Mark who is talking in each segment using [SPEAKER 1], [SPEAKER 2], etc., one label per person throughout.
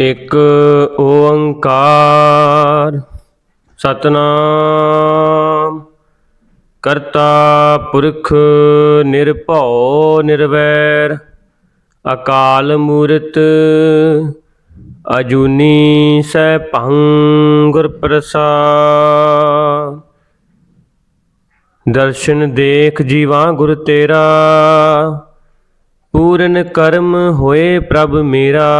[SPEAKER 1] ਇਕ ਓੰਕਾਰ ਸਤਨਾਮ। ਕਰਤਾ ਪੁਰਖ ਨਿਰਭਉ ਨਿਰਵੈਰ, ਅਕਾਲ ਮੂਰਤ ਅਜੂਨੀ ਸੈਭੰ ਗੁਰ ਪ੍ਰਸਾਦ। ਦਰਸ਼ਨ ਦੇਖ ਜੀਵਾ ਗੁਰ ਤੇਰਾ, ਪੂਰਨ ਕਰਮ ਹੋਏ ਪ੍ਰਭ ਮੇਰਾ।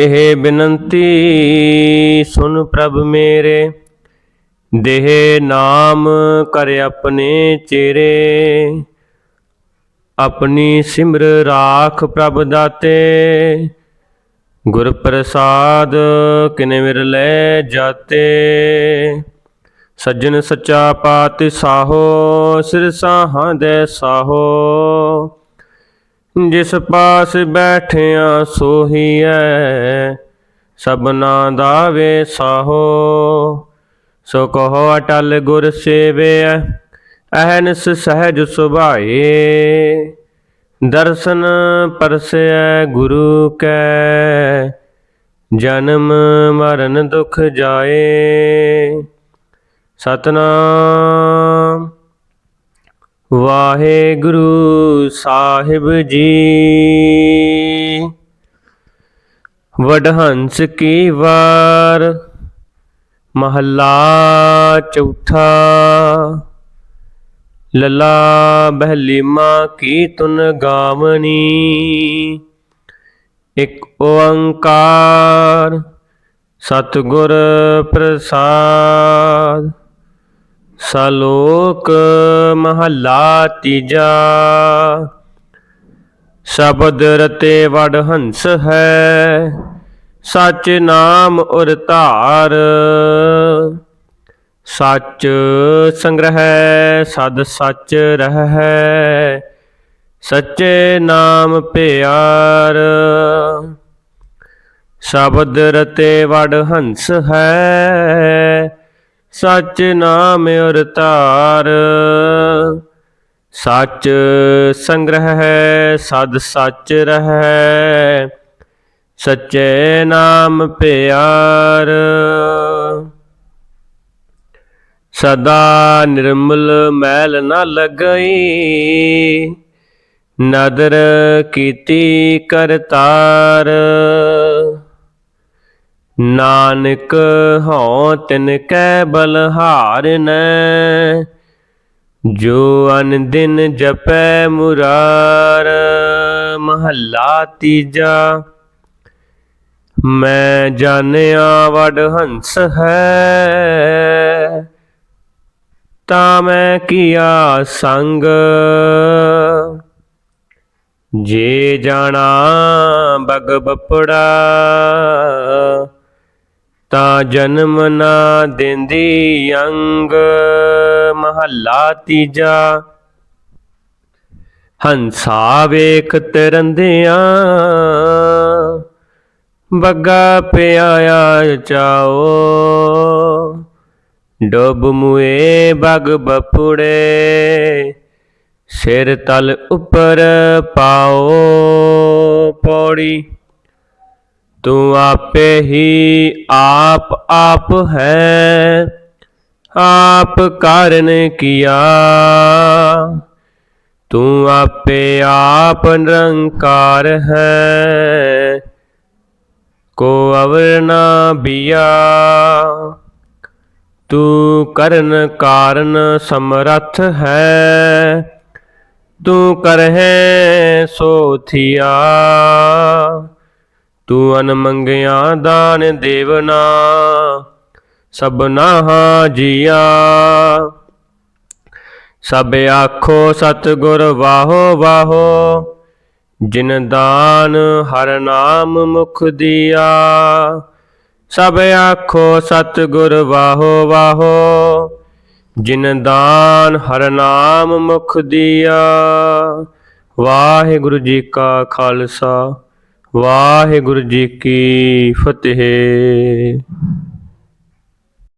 [SPEAKER 1] ਇਹ ਬਿਨੰਤੀ, ਸੁਨ ਪ੍ਰਭ ਮੇਰੇ। ਦੇਹ ਨਾਮ ਕਰ ਆਪਣੇ ਚਿਹਰੇ। ਆਪਣੀ ਸਿਮਰ ਰਾਖ ਪ੍ਰਭ ਦਾਤੇ। ਗੁਰ ਪ੍ਰਸਾਦ ਕਿਨੇ ਵਿਰਲੇ ਜਾਤੇ। ਸੱਜਣ ਸੱਚਾ ਪਾਤ ਸਾਹੋ ਸਿਰ ਸਾਹਾਂ ਦੇ ਸਾਹੋ। ਜਿਸ ਪਾਸ ਬੈਠਿਆ ਸੋਹੀਐ, ਸਭਨਾ ਦਾ ਵੇ ਸਾਹੋ ਸੋ ਕਹੋ ਅਟਲ ਗੁਰ ਸੇਵਿਐ, ਅਹਨਸ ਸਹਿਜ ਸੁਭਾਏ। ਦਰਸ਼ਨ ਪਰਸੈ ਗੁਰੂ ਕੈ, ਜਨਮ ਮਰਨ ਦੁਖ ਜਾਏ। ਸਤਨਾਮ ਵਾਹਿਗੁਰੂ ਸਾਹਿਬ ਜੀ। ਵਡਹੰਸ ਕੀ ਵਾਰ, ਮਹੱਲਾ ਚੌਥਾ। ਲੱਲਾ ਬਹਿਲੀਮਾ ਕੀ ਤੁਨ ਗਾਵਣੀ ਇਕ ਓੰਕਾਰ, ਸਤਿਗੁਰ ਪ੍ਰਸਾਦ। ਸਲੋਕ ਮਹੱਲਾ ਤੀਜਾ। ਸ਼ਬਦ ਰਤੇ ਵਡ ਹੰਸ ਹੈ, ਸਚ ਨਾਮ ਉਰ ਧਾਰ। ਸੱਚ ਸੰਗ੍ਰਹਿ ਸਦ ਸੱਚ ਰਹਿ ਸੱਚੇ ਨਾਮ ਪਿਆਰ ਸ਼ਬਦ ਰਤੇ ਵਡ ਹੰਸ ਹੈ ਸਚ ਨਾਮ ਉਰ ਧਾਰ ਸਚ ਸੰਗ੍ਰਹਿ ਸਦ ਸੱਚ ਰਹਿ। ਸੱਚੇ ਨਾਮ ਪਿਆਰ। ਸਦਾ ਨਿਰਮਲ ਮੈਲ ਨਾ ਲਗਈ। ਨਦਰ ਕੀਤੀ ਕਰਤਾਰ। ਨਾਨਕ ਹਉ ਤਿਨ ਕੈ ਬਲਹਾਰਨ ਜੋ ਅਨ ਦਿਨ ਜਪੈ ਮੁਰਾਰ, ਮਹੱਲਾ ਤੀਜਾ। ਮੈਂ ਜਾਣਿਆ ਵਡ ਹੰਸ ਹੈ, ਤਾਂ ਮੈਂ ਕੀਆ ਸੰਗ। ਜੇ ਜਾਣਾ ਬਗ ਬਪੜਾ ਤਾਂ ਜਨਮ ਨਾ ਦਿੰਦੀ ਅੰਗ, ਮਹੱਲਾ ਤੀਜਾ। ਹੰਸਾ ਵੇਖ ਤਰੰਦਿਆਂ, ਬੱਗਾ ਪਿਆਇਆ ਚਾਓ। ਡੁੱਬ ਮੁਏ ਬਗ ਬਪੁੜੇ, ਸਿਰ ਤਲ ਉੱਪਰ ਪਾਓ ਪੌੜੀ। ਤੂੰ ਆਪੇ ਹੀ ਆਪ ਆਪ ਹੈ। ਆਪ ਕਾਰਨ ਕੀਆ? ਤੂੰ ਆਪੇ ਆਪ ਨਿਰੰਕਾਰ ਹੈ। ਕੋ ਅਵਰ ਨਾ ਬਿਆ? ਤੂੰ ਕਰਨ ਕਾਰਨ ਸਮਰੱਥ ਹੈ। ਤੂੰ ਕਰਹਿ ਸੋ ਥਿਆ। ਤੂੰ ਅਨ ਮੰਗਿਆ ਦਾਨ ਦੇਵਨਾ, ਸਭਨਾ ਜੀਆ। ਸਭ ਆਖੋ ਸਤਿਗੁਰ ਵਾਹੋ ਵਾਹੋ, ਜਿਨ ਦਾਨ ਹਰ ਨਾਮ ਮੁਖ ਦੀਆ। ਸਭ ਆਖੋ ਸਤਿਗੁਰ ਵਾਹੋ ਵਾਹੋ, ਜਿਨ ਦਾਨ ਹਰ ਨਾਮ ਮੁਖ ਦੀਆ। ਵਾਹਿਗੁਰੂ ਜੀ ਕਾ ਖਾਲਸਾ। ਵਾਹਿਗੁਰੂ ਜੀ ਕੀ ਫਤਿਹ।